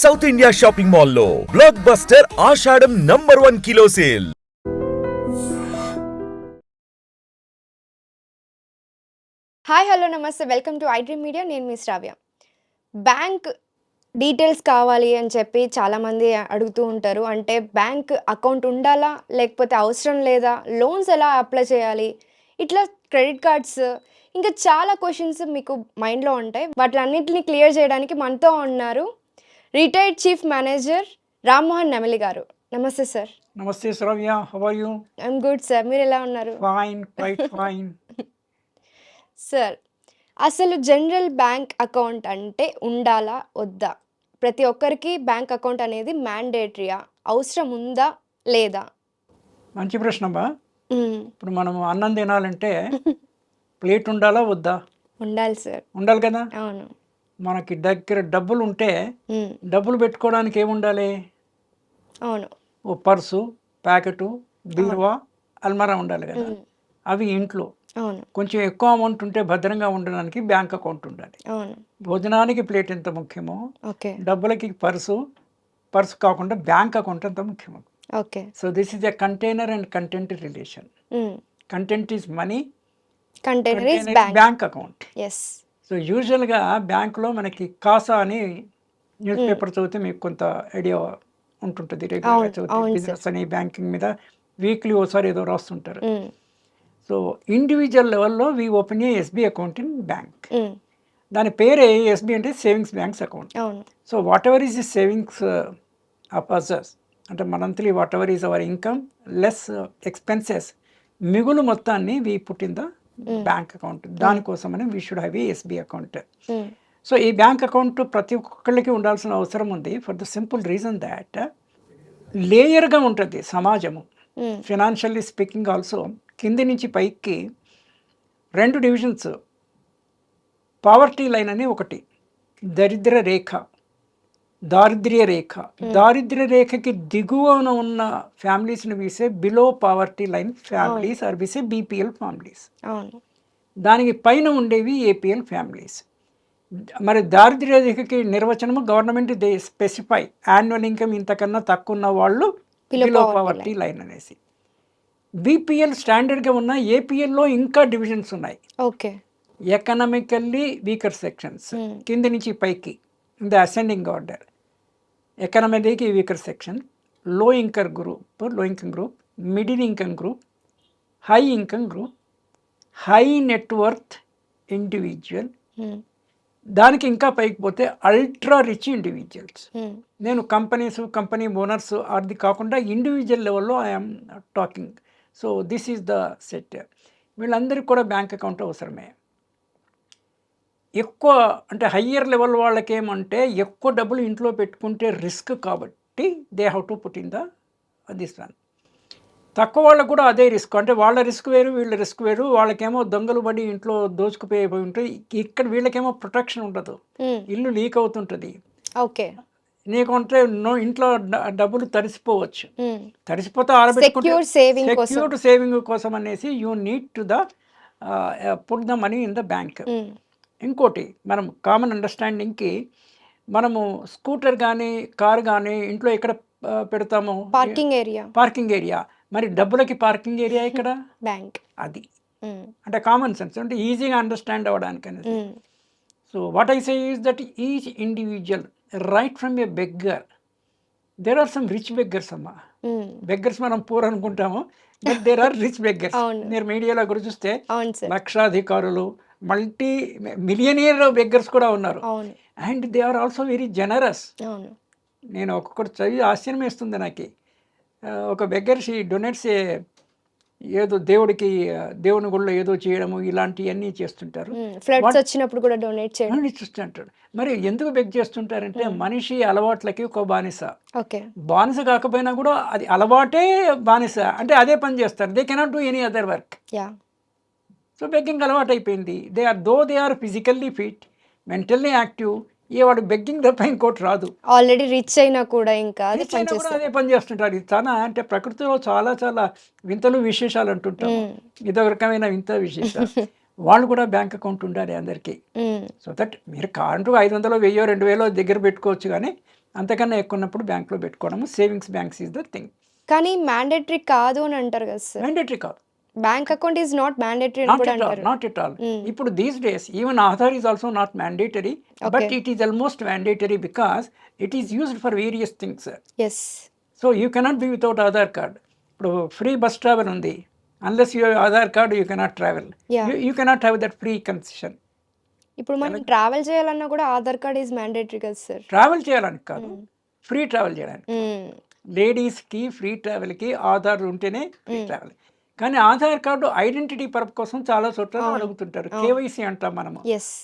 South India shopping మాల్లో blockbuster Ashadham number one kilo sale hi hello namaste welcome to iDream media నేను మీ శ్రావ్య. Bank details కావాలి అని చెప్పి చాలామంది అడుగుతూ ఉంటారు. అంటే బ్యాంక్ అకౌంట్ ఉండాలా? లేకపోతే అవసరం లేదా? లోన్స్ ఎలా అప్లై చేయాలి? ఇట్లా క్రెడిట్ కార్డ్స్ ఇంకా చాలా క్వశ్చన్స్ మీకు మైండ్లో ఉంటాయి. వాటిలన్నింటినీ క్లియర్ చేయడానికి మనతో ఉన్నారు రిటైర్డ్ చీఫ్ మేనేజర్ రామ్మోహన్ నెమలి గారు. Namaste sir. Namaste Sravya how are you I'm good sir మీరు ఎలా ఉన్నారు? ఫైన్ క్వైట్ ఫైన్ సార్ అసలు జనరల్ బ్యాంక్ అకౌంట్ అంటే ఉండాలా వద్దా? ప్రతి ఒక్కరికి బ్యాంక్ అకౌంట్ అనేది మ్యాండేటరీయా అవసరం ఉందా లేదా? మంచి ప్రశ్న బా మ్మ్. ఇప్పుడు మనం అన్నం తినాలంటే ప్లేట్ ఉండాలా వద్దా? ఉండాలి సార్ ఉండాలి కదా? అవును. మనకి దగ్గర డబ్బులు ఉంటే. డబ్బులు పెట్టుకోవడానికి ఏముండాలి? అవును. ఓ పర్సు ప్యాకెటు బీరువా అల్మారా ఉండాలి కదా. అవి ఇంట్లో. కొంచెం ఎక్కువ అమౌంట్ ఉంటే భద్రంగా ఉండడానికి బ్యాంక్ అకౌంట్ ఉండాలి. భోజనానికి ప్లేట్ ఎంత ముఖ్యమో? ఓకే. డబ్బులకి పర్సు పర్సు కాకుండా బ్యాంక్ అకౌంట్ ఎంత ముఖ్యమో. Okay. So this is a container and content relation content is money container is bank bank account yes so యూజువల్గా బ్యాంకులో మనకి కాసా అని న్యూస్ పేపర్ చదివితే మీకు కొంత ఐడియా ఉంటుంటుంది. రెగ్యులర్గా చదివితే. బిజినెస్ అని బ్యాంకింగ్ మీద వీక్లీ ఓసారి ఏదో రాస్తుంటారు. సో ఇండివిజువల్ లెవెల్లో we open a SB account in bank. దాని పేరే ఎస్బీ అంటే savings banks account. So whatever is the savings of ours అంటే monthly whatever is our income less expenses మిగులు మొత్తాన్ని we put in the bank account. దానికోసమని we should have SB account. So ఈ bank account ప్రతి ఒక్కళ్ళకి ఉండాల్సిన అవసరం ఉంది. For the simple reason that లేయర్గా ఉంటుంది సమాజము. ఫినాన్షియల్లీ స్పీకింగ్ ఆల్సో కింది నుంచి పైకి రెండు డివిజన్స్ పావర్టీ లైన్ అని ఒకటి దరిద్ర రేఖ. దారిద్ర్య రేఖ దారిద్ర్య రేఖకి దిగువన ఉన్న ఫ్యామిలీస్ని we say below poverty line families or we say BPL families. దానికి పైన ఉండేవి ఏపీఎల్ ఫ్యామిలీస్. మరి దారిద్ర్య రేఖకి నిర్వచనము government they specify annual income ఇంతకన్నా తక్కువ ఉన్న వాళ్ళు బిలో పవర్టీ లైన్. అనేసి. బీపీఎల్ స్టాండర్డ్గా ఉన్న ఏపీఎల్లో ఇంకా డివిజన్స్ ఉన్నాయి. ఓకే. Economically weaker sections. కింద నుంచి పైకి. The ascending order. ఎకనామికీ వీకర్ సెక్షన్లో ఇన్కమ్ గ్రూప్లో income group middle income group high income group high net worth individual మ్మ్. దానికి ఇంకా పైకి పోతే అల్ట్రా రిచ్ ఇండివిజువల్స్. నేను కంపెనీస్ కంపెనీ ఓనర్స్ అది కాకుండా ఇండివిజువల్ లెవెల్లో I'm talking so this is the set వీళ్ళందరికీ కూడా బ్యాంక్ అకౌంట్ అవసరమే. ఎక్కువ అంటే హయ్యర్ లెవెల్ వాళ్ళకి ఏమంటే ఎక్కువ డబ్బులు ఇంట్లో పెట్టుకుంటే రిస్క్ కాబట్టి they have to put in the this one తక్కువ వాళ్ళకు కూడా అదే రిస్క్ అంటే వాళ్ళ రిస్క్ వేరు వీళ్ళ రిస్క్ వేరు. వాళ్ళకేమో దొంగలు పడి ఇంట్లో దోచుకుపోయి ఉంటాయి ఇక్కడ వీళ్ళకేమో ప్రొటెక్షన్ ఉండదు. మ్మ్. ఇల్లు లీక్ అవుతుంటుంది. ఓకే నీకంటే నో ఇంట్లో డబ్బులు Secure saving కోసం. సెక్యూర్డ్ సేవింగ్ కోసం అనేసి you need to the put the money in the bank. ఇంకోటి మనం కామన్ అండర్స్టాండింగ్కి మనము స్కూటర్ కానీ కార్ కానీ ఇంట్లో ఎక్కడ పెడతాము? పార్కింగ్ ఏరియా పార్కింగ్ ఏరియా మరి డబ్బులకి పార్కింగ్ ఏరియా ఇక్కడ బ్యాంక్ అది. అంటే కామన్ సెన్స్ అంటే ఈజీగా అండర్స్టాండ్ అవ్వడానికి అనేది. So what I say is that each individual right from a beggar there are some rich beggars అమ్మా. మ్మ్. బెగ్గర్స్ మనం పూర్ అనుకుంటాము but there are rich beggars. మీరు మీడియాలో కూడా చూస్తే లక్షాధికారులు మల్టీ మిలియనియర్ బెగ్గర్స్ కూడా ఉన్నారు. And they are also very generous. నేను ఒక్కొక్కటి చదివి ఆశ్చర్యం వేస్తుంది నాకు ఒక బెగ్గర్ షీ డొనేట్స్ ఏదో దేవుడికి దేవుని గుళ్ళో ఏదో చేయడము ఇలాంటివన్నీ చేస్తుంటారు. ఫ్లడ్స్ వచ్చినప్పుడు కూడా డొనేట్ చేయడం. చూస్తుంటాడు మరి ఎందుకు బెగ్ చేస్తుంటారంటే మనిషి అలవాట్లకి ఒక బానిస. ఓకే. బానిస కాకపోయినా కూడా అది అలవాటే బానిస. అంటే అదే పని చేస్తారు. They cannot do any other work yeah so begging అలవాటు అయిపోయింది they are though they are physically fit mentally active ఏ వాడు బెగ్గింగ్ తప్ప ఇంకోటి రాదు ఆల్రెడీ రిచ్ అయినా కూడా ఇంకా అది పని చేస్తుంటారు ఇది చాలా అంటే ప్రకృతిలో చాలా చాలా వింతలు విశేషాలు అంటుంటారు మ్మ్. ఇదో రకమైన వింత విశేషాలు వాళ్ళు కూడా బ్యాంక్ అకౌంట్ ఉండాలి అందరికీ. సో దట్ మీరు కాంటూ ఐదు వందలు వెయ్యో రెండు వేలో దగ్గర పెట్టుకోవచ్చు కానీ అంతకన్నా ఎక్కువ ఉన్నప్పుడు బ్యాంక్లో పెట్టుకోవడము savings banks is the thing కానీ మ్యాండేటరీ కాదు అని అంటారు కదా సార్ మ్యాండేటరీ కాదు bank account is not mandatory not at all. ఇప్పుడు these days even Aadhaar is also not mandatory but. It is almost mandatory because it is used for various things yes so you cannot be without Aadhaar card ఇప్పుడు free bus travel ఉంది. Unless you Aadhaar card you cannot travel. You cannot have that free concession ఇప్పుడు మనం travel చేయాలన్నా కూడా Aadhaar card is mandatory కదా sir travel చేయడానికి కాదు. Free travel చేయడానికి. లేడీస్కి ఫ్రీ ట్రావెల్కి ఆధార్ ఉంటేనే ఫ్రీ ట్రావెల్ కానీ ఆధార్ కార్డు ఐడెంటిటీ పర్ప్ కోసం చాలా చోట్ల అడుగుతుంటారు. కేవైసీ అంటాం మనము.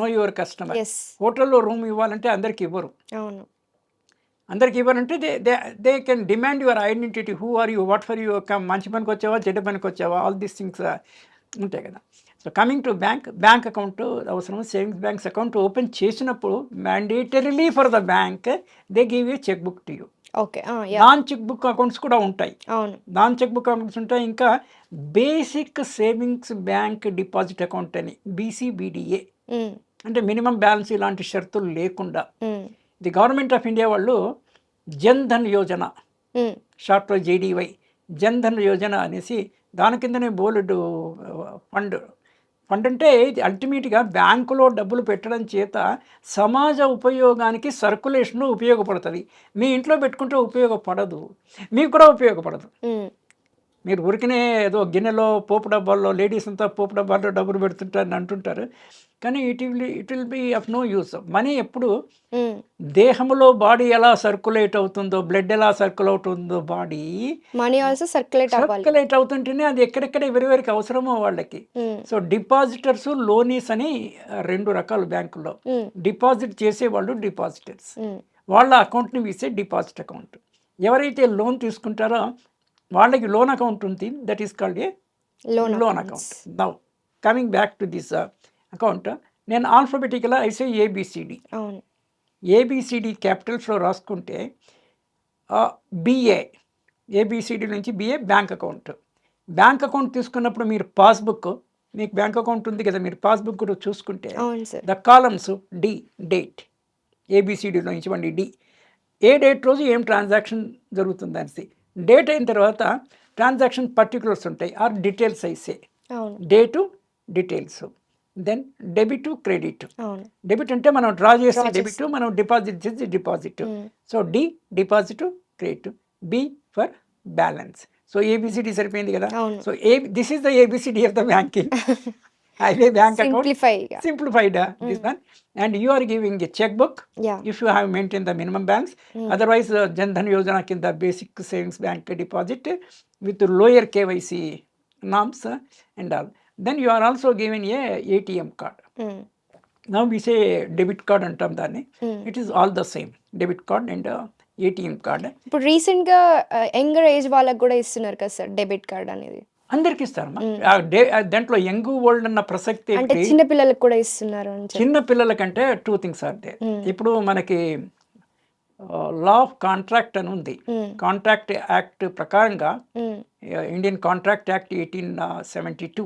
నో యువర్ కస్టమర్ హోటల్లో రూమ్ ఇవ్వాలంటే అందరికి ఇవ్వరు. అవును. అందరికి ఇవ్వాలంటే they they they can demand your identity who are you what for you మంచి పనికి వచ్చావా? చెడ్డ పనికి వచ్చావా? ఆల్ దీస్ థింగ్స్ ఉంటాయి కదా. So coming to bank bank account అవసరం సేవింగ్స్ బ్యాంక్స్ అకౌంట్ ఓపెన్ చేసినప్పుడు మ్యాండేటరీలీ for the bank they give you cheque book to you okay non cheque book accounts కూడా ఉంటాయి అవును నాన్ చెక్ బుక్ అకౌంట్స్ ఉంటాయి ఇంకా basic savings bank deposit account అని BSBDA. అంటే minimum balance ఇలాంటి షరతులు లేకుండా hmm. The government of India వాళ్ళు జన్ ధన్ యోజన. షార్ట్లో జేడీవై జన్ ధన్ యోజన అనేసి దాని కిందనే బోలెడు ఫండ్ అంటే ఇది అల్టిమేట్గా బ్యాంకులో డబ్బులు పెట్టడం చేత సమాజ ఉపయోగానికి సర్కులేషన్ ఉపయోగపడుతుంది. మీ ఇంట్లో పెట్టుకుంటే ఉపయోగపడదు. మీకు కూడా ఉపయోగపడదు. మీరు ఊరికనే ఏదో గిన్నెలో పోపు డబ్బాల్లో లేడీస్ అంతా పోపు డబ్బాల్లో డబ్బులు పెడుతుంటారని అంటుంటారు కానీ it will it will be of no use money ఎప్పుడు. దేహంలో బాడీ ఎలా సర్కులేట్ అవుతుందో బ్లడ్ ఎలా సర్కులేట్ అవుతుందో body money also circulate circulate అవుతుంటేనే అది ఎక్కడెక్కడ ఎవరెవరికి అవసరమో వాళ్ళకి. సో డిపాజిటర్స్ లోనీస్ అని రెండు రకాలు బ్యాంకుల్లో. డిపాజిట్ చేసేవాళ్ళు డిపాజిటర్స్. వాళ్ళ అకౌంట్ని వీసే డిపాజిట్ అకౌంట్ ఎవరైతే లోన్ తీసుకుంటారో వాళ్ళకి లోన్ అకౌంట్ ఉంది that is called a loan loan account now coming back to this account నేను alphabetical I say A B C D A B C D క్యాపిటల్స్లో రాసుకుంటే B A A B C D నుంచి B A bank account bank account తీసుకున్నప్పుడు మీరు passbook మీకు bank account ఉంది కదా మీరు passbook కూడా చూసుకుంటే ద కాలమ్స్ డి డేట్ ఏబిసిడిలో ఇచ్చివ్వండి డి ఏ డేట్ రోజు ఏం ట్రాన్సాక్షన్ జరుగుతుంది అనేసి డేట్ అయిన తర్వాత ట్రాన్సాక్షన్ పర్టికులర్స్ ఉంటాయి. ఆర్ డీటెయిల్స్ అయితే date details then debit credit debit అంటే మనం డ్రా చేసే డెబిట్ మనం డిపాజిట్ చేసి deposit. So D deposit credit B for balance so A B C D సరిపోయింది కదా. So A this is the A B C D of the banking highway bank account simplify simplified uh, this one and you are giving a checkbook yeah you have maintained the minimum balance otherwise uh, jan dhan yojana kin the basic savings bank deposit uh, with lower kyc norms uh, and all then you are also given a atm card now we say debit card antam dani it is all the same debit card and uh, atm card ఇప్పుడు రీసెంట్గా younger age వాళ్ళకి కూడా ఇస్తున్నారు కదా sir debit card అనేది అందరికి ఆ దాంట్లో యంగ్ వరల్డ్ అన్న ప్రసక్తి అంటే? చిన్న పిల్లలకు కూడా ఇస్తున్నారు చిన్న పిల్లలకంటే టూ థింగ్స్ దే ఇప్పుడు మనకి లా ఆఫ్ కాంట్రాక్ట్ అని ఉంది. కాంట్రాక్ట్ యాక్ట్ ప్రకారంగా. Indian contract act eighteen seventy two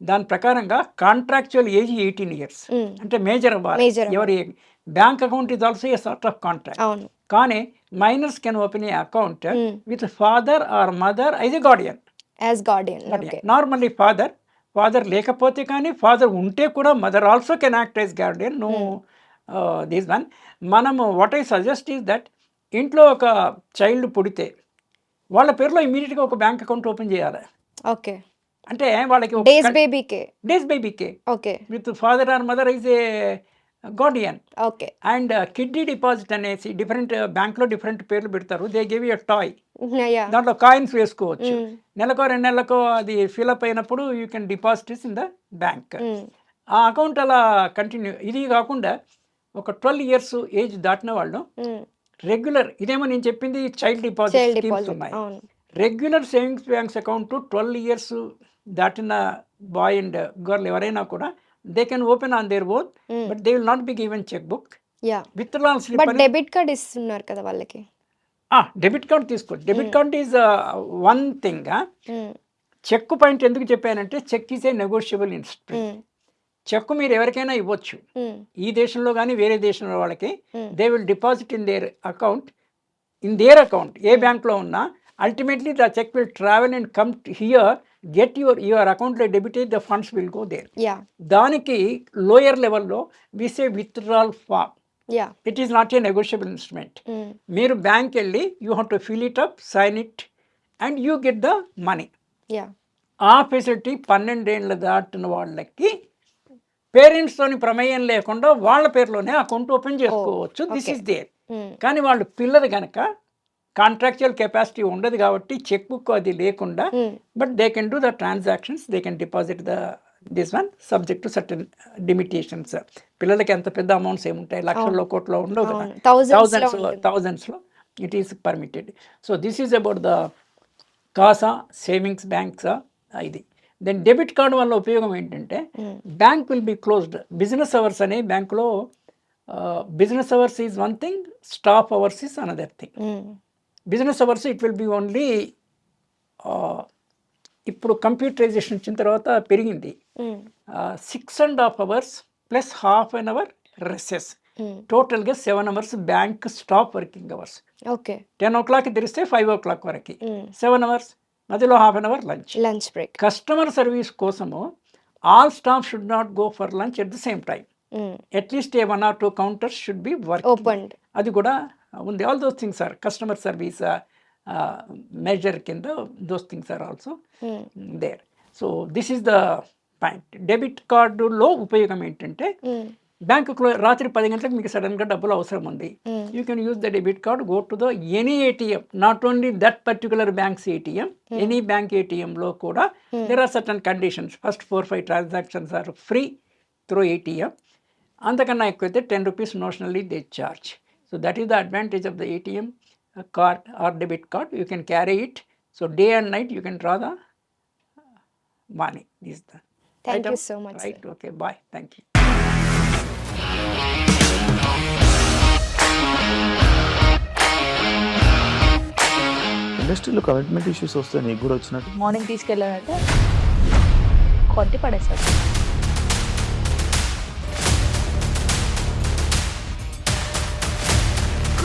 దాని ప్రకారంగా కాంట్రాక్చువల్ ఏజ్ ఎయిటీన్ ఇయర్స్. అంటే మేజర్ అవ్వాలి ఎవరి bank account is also a sort of contract కానీ minors can open a account. With father or mother as a guardian as guardian normally father father లేకపోతే కానీ father ఉంటే కూడా mother also can act as guardian no this one మనము what I suggest is that ఇంట్లో ఒక child పుడితే వాళ్ళ పేరులో ఇమీడియట్గా ఒక బ్యాంక్ అకౌంట్ ఓపెన్ చేయాలి. ఓకే అంటే వాళ్ళకి డేస్ బేబీకే days బేబీకే okay with father or mother is a guardian okay and kidney deposit అనేసి డిఫరెంట్ బ్యాంక్లో డిఫరెంట్ పేర్లు పెడతారు. They give a toy yeah దాంట్లో కాయిన్స్ వేసుకోవచ్చు. Mm. నెలకో రెండు నెలలకో అది ఫిల్అప్ అయినప్పుడు you can deposit in the bank Mm. ఆ అకౌంట్ అలా కంటిన్యూ ఇది కాకుండా ఒక ట్వెల్వ్ ఇయర్స్ ఏజ్ దాటిన వాళ్ళు రెగ్యులర్ ఇదేమో నేను చెప్పింది చైల్డ్ డిపాజిట్ స్కీమ్స్ ఉన్నాయి. Regular savings banks account twelve years దాటిన బాయ్ అండ్ గర్ల్ ఎవరైనా కూడా they can open on their own Mm. But they will not be given cheque book yeah withdrawal slip but debit card ఇస్తున్నారు కదా వాళ్ళకి. Debit card తీసుకో debit card is one thing. Cheque point ఎందుకు చెప్పానంటే cheque is a negotiable instrument. Cheque మీరు ఎవరికైనా ఇవ్వచ్చు. ఉమ్, ఈ దేశంలో కానీ వేరే దేశంలో వాళ్ళకి Hmm. They will deposit in their account in their account ఏ బ్యాంక్లో ఉన్నా ultimately the cheque will travel and come here get your your అకౌంట్లో debit the funds will go there దానికి లోయర్ లెవెల్లో విసే withdrawal form it is not a negotiable instrument మీరు bank వెళ్ళి you have to fill it up sign it and you get the money ఆ facility పన్నెండేళ్ళు దాటిన వాళ్ళకి పేరెంట్స్తోని ప్రమేయం లేకుండా వాళ్ళ పేరులోనే అకౌంట్ ఓపెన్ చేసుకోవచ్చు. దిస్. ఇస్ దేర్ కానీ వాళ్ళు పిల్లలు కనుక కాంట్రాక్చువల్ కెపాసిటీ ఉండదు కాబట్టి చెక్ బుక్ అది లేకుండా but they can do the transactions they can deposit the this one subject to certain limitations పిల్లలకి ఎంత పెద్ద అమౌంట్స్ ఏముంటాయి? లక్షల్లో కోట్లో ఉండవు కదా? థౌజండ్స్లో. థౌజండ్స్లో it is permitted so this is about the CASA savings banks ఇది. దెన్ డెబిట్ కార్డ్ వల్ల ఉపయోగం ఏంటంటే bank will be closed business hours అనే బ్యాంక్లో business hours is one thing staff hours is another thing business hours it will be only ఇప్పుడు computerisation వచ్చిన తర్వాత పెరిగింది. Six and half hours plus half an hour recess um, టోటల్గా seven hours bank staff working hours okay. Ten o'clock తెరిస్తే five o'clock వరకు seven hours మధ్యలో half an hour lunch lunch break customer service కోసము all staff should not go for lunch at the same time at least a one or two counters should be work అది కూడా ఉంది. All those things are customer service measure కింద those things are also there so this is the point debit కార్డులో ఉపయోగం ఏంటంటే బ్యాంకులో రాత్రి పది గంటలకు మీకు సడన్గా డబ్బులు అవసరం ఉంది. You can use the debit card go to the any ATM not only that particular bank's ATM any bank ఏటీఎంలో కూడా there are certain conditions first four five transactions are free through ATM అంతకన్నా ఎక్కువైతే ten rupees notionally they charge so that is the advantage of the ATM card or debit card you can carry it so day and night you can draw the money is the thank you so much right okay bye thank you ఇండస్ట్రీలో commitment issues వస్తే నీకు కూడా వచ్చినట్టు. Morning తీసుకెళ్ళానంటే కొట్టి పడేస్తారు